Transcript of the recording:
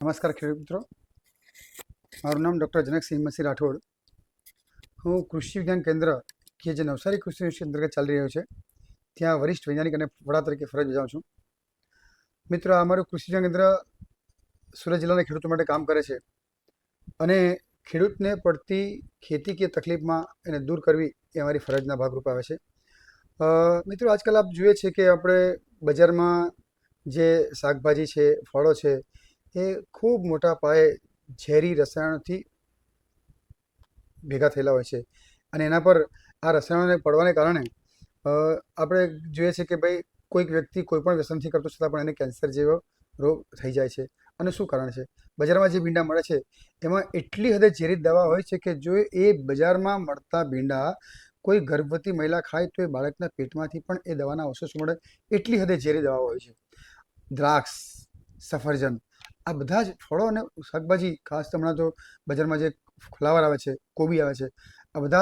નમસ્કાર ખેડૂત મિત્રો. મારું નામ ડૉક્ટર જનકસિંહ મસી રાઠોડ. હું કૃષિ વિજ્ઞાન કેન્દ્ર કે જે નવસારી કૃષિ યુનિવર્સિટી અંતર્ગત ચાલી રહ્યો છે, ત્યાં વરિષ્ઠ વૈજ્ઞાનિક અને વડા તરીકે ફરજ બજાવું છું. મિત્રો, આ અમારું કૃષિ વિજ્ઞાન કેન્દ્ર સુરત જિલ્લાના ખેડૂતો માટે કામ કરે છે અને ખેડૂતને પડતી ખેતી કે તકલીફમાં એને દૂર કરવી એ અમારી ફરજના ભાગરૂપે આવે છે. મિત્રો, આજકાલ આપ જોઈએ છે કે આપણે બજારમાં જે શાકભાજી છે, ફળો છે એ ખૂબ મોટા પાયે ઝેરી રસાયણોથી ભેગા થયેલા હોય છે. અને એના પર આ રસાયણોને પડવાને કારણે આપણે જોઈએ છે કે ભાઈ કોઈક વ્યક્તિ કોઈ પણ વ્યસનથી કરતો છતાં પણ એને કેન્સર જેવો રોગ થઈ જાય છે. અને શું કારણ છે? બજારમાં જે ભીંડા મળે છે, એમાં એટલી હદે ઝેરી દવા હોય છે કે જો એ બજારમાં મળતા ભીંડા કોઈ ગર્ભવતી મહિલા ખાય તો એ બાળકના પેટમાંથી પણ એ દવાના અવશેષ મળે, એટલી હદે ઝેરી દવાઓ હોય છે. દ્રાક્ષ, સફરજન આ બધા જ ફળો અને શાકભાજી, ખાસ હમણાં તો બજારમાં જે ફ્લાવર આવે છે, કોબી આવે છે, આ બધા જ